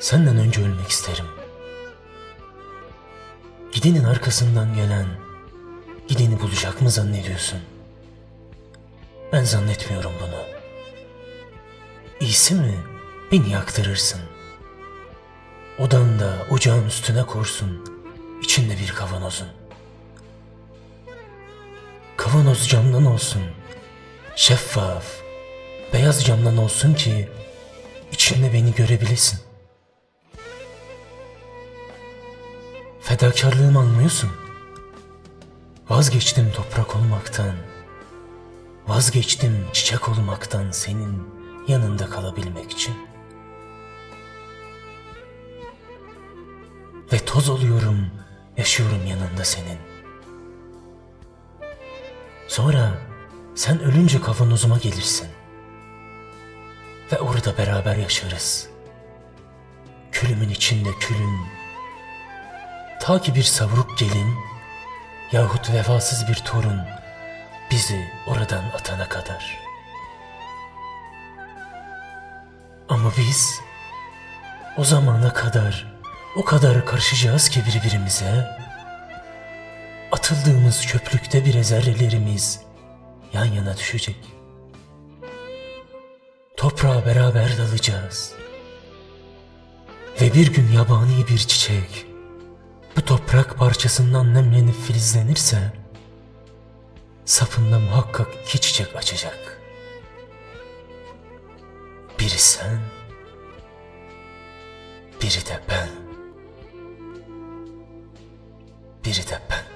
Senden önce ölmek isterim. Gidenin arkasından gelen gideni bulacak mı zannediyorsun? Ben zannetmiyorum bunu. İyisi mi beni yaktırırsın. Odanda ocağın üstüne korsun, içinde bir kavanozun. Kavanoz camdan olsun, şeffaf, beyaz camdan olsun ki içinde beni görebilesin. Fedakarlığımı anlıyorsun. Vazgeçtim toprak olmaktan. Vazgeçtim çiçek olmaktan senin yanında kalabilmek için. Ve toz oluyorum, yaşıyorum yanında senin. Sonra sen ölünce kavanozuma gelirsin. Ve orada beraber yaşarız. Külümün içinde külün. Ta ki bir savruk gelin yahut vefasız bir torun bizi oradan atana kadar. Ama biz o zamana kadar o kadar karışacağız ki birbirimize. Atıldığımız çöplükte bile zerrelerimiz yan yana düşecek. Toprağa beraber dalacağız. Ve bir gün yabani bir çiçek bu toprak parçasından nemlenip filizlenirse sapında muhakkak iki çiçek açacak. Biri sen, biri de ben. Biri de ben.